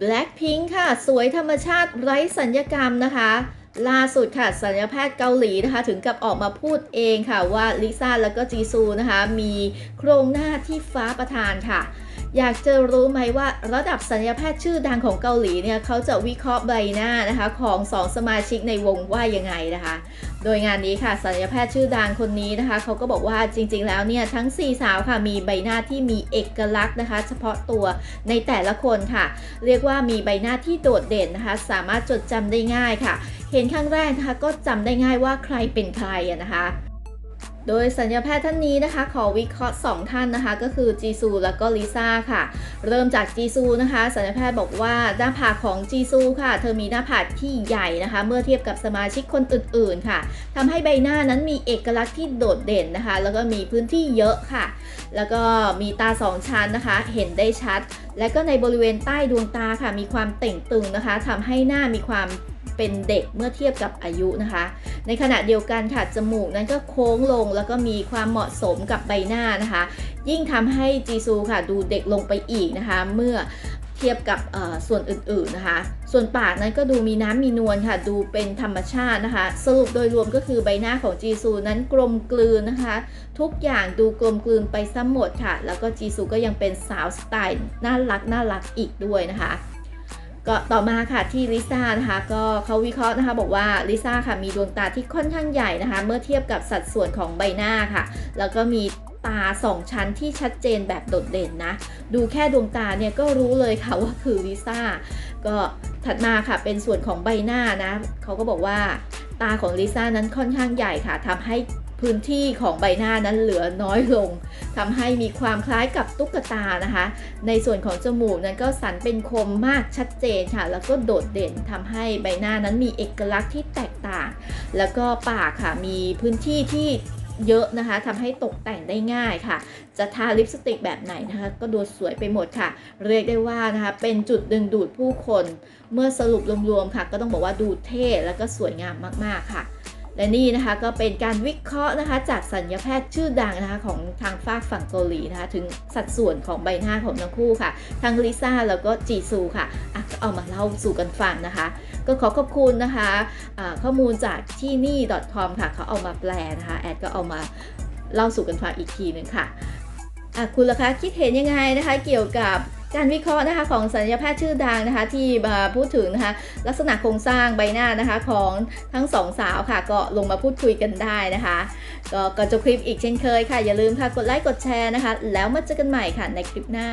Blackpink ค่ะ สวยธรรมชาติไร้สัญญกรรมนะคะ ล่าสุดค่ะ สัญญแพทย์เกาหลีนะคะ ถึงกับออกมาพูดเองค่ะว่าลิซ่าแล้วก็จีซูนะคะ มีโครงหน้าที่ฟ้าประทานค่ะ อยากจะรู้ไหมว่าระดับสัญญแพทย์ชื่อดังของเกาหลีเนี่ยเขาจะวิเคราะห์ใบหน้านะคะของสองสมาชิกในวงว่ายังไงนะคะ โดยงานนี้ค่ะสัญญแพทย์ชื่อดังคนนี้นะคะเขาก็บอกว่าจริง ๆ แล้วเนี่ยทั้ง 4 สาวค่ะมีใบหน้าที่มีเอกลักษณ์นะคะ เฉพาะตัวในแต่ละคนค่ะ เรียกว่ามีใบหน้าที่โดดเด่นนะคะ สามารถจดจำได้ง่ายค่ะ เห็นครั้งแรกนะคะก็จำได้ง่ายว่าใครเป็นใครนะคะ โดยสัญญาแพทย์ท่านนี้นะคะ ขอวิเคราะห์ 2 ท่านนะคะ ก็คือจีซูแล้วก็ลิซ่าค่ะ เริ่มจากจีซูนะคะ สัญญาแพทย์บอกว่าหน้าผากของจีซูค่ะ เธอมีหน้าผากที่ใหญ่นะคะ เมื่อเทียบกับสมาชิกคนอื่นๆค่ะทำให้ใบหน้านั้นมีเอกลักษณ์ที่โดดเด่นนะคะ แล้วก็มีพื้นที่เยอะค่ะ แล้วก็มีตาสองชั้นนะคะ เห็นได้ชัด และก็ในบริเวณใต้ดวงตาค่ะ มีความเต่งตึงนะคะทำให้หน้ามีความ เป็นเด็กเมื่อเทียบกับอายุนะคะ ในขณะเดียวกันค่ะจมูกนั้นก็โค้งลงแล้วก็มีความเหมาะสมกับใบหน้านะคะ ยิ่งทำให้จีซูค่ะดูเด็กลงไปอีกนะคะ เมื่อเทียบกับส่วนอื่นๆนะคะ ส่วนปากนั้นก็ดูมีน้ำมีนวลค่ะ ดูเป็นธรรมชาตินะคะ สรุปโดยรวมก็คือใบหน้าของจีซูนั้นกลมกลืนนะคะ ทุกอย่างดูกลมกลืนไปซะหมดค่ะ แล้วก็จีซูก็ยังเป็นสาวสไตล์น่ารักน่ารักอีกด้วยนะคะ ก็ต่อมาค่ะที่ลิซ่านะคะก็เขาวิเคราะห์นะคะบอกว่าลิซ่าค่ะมีดวงตาที่ค่อนข้างใหญ่นะคะเมื่อเทียบกับสัดส่วนของใบหน้าค่ะ แล้วก็มีตาสองชั้นที่ชัดเจนแบบโดดเด่นนะ ดูแค่ดวงตาเนี่ยก็รู้เลยค่ะว่าคือลิซ่าก็ถัดมาค่ะเป็นส่วนของใบหน้านะเขาก็บอกว่าตาของลิซ่านั้นค่อนข้างใหญ่ค่ะทำให้ พื้นที่ของใบหน้านั้นเหลือน้อยลงทำให้มีความคล้ายกับตุ๊กตานะคะ ในส่วนของจมูกนั้นก็สันเป็นคมมากชัดเจนค่ะ แล้วก็โดดเด่นทำให้ใบหน้านั้นมีเอกลักษณ์ที่แตกต่าง แล้วก็ปากค่ะมีพื้นที่ที่เยอะนะคะทำให้ตกแต่งได้ง่ายค่ะ จะทาลิปสติกแบบไหนนะคะ ก็ดูสวยไปหมดค่ะ เรียกได้ว่านะคะ เป็นจุดดึงดูดผู้คน เมื่อสรุปรวมๆค่ะ ก็ต้องบอกว่าดูเท่แล้วก็สวยงามมากๆค่ะ และนี่นะคะก็เป็นการวิเคราะห์นะคะจากสัญญาแพทย์ชื่อดังนะคะของทางฝากฝั่งเกาหลีนะคะถึงสัดส่วนของใบหน้าของทั้งคู่ค่ะ ทั้งลิซ่าแล้วก็จีซูค่ะอะก็เอามาเล่าสู่กันฟังนะคะ ก็ขอขอบคุณนะคะอ่าข้อมูลจากที่นี่ .com ค่ะเขาเอามาแปลนะคะแอดก็เอามาเล่าสู่กันฟังอีกทีหนึ่งค่ะอะคุณล่ะคะคิดเห็นยังไงนะคะเกี่ยวกับ การวิเคราะห์นะคะของสัญญาแพทย์ชื่อดังนะคะ ที่มาพูดถึงนะคะลักษณะโครงสร้างใบหน้านะคะของทั้งสองสาวค่ะ ก็ลงมาพูดคุยกันได้นะคะ ก็ก่อนจบคลิปอีกเช่นเคยค่ะ อย่าลืมค่ะกดไลค์กดแชร์นะคะ แล้วมาเจอกันใหม่ค่ะในคลิปหน้า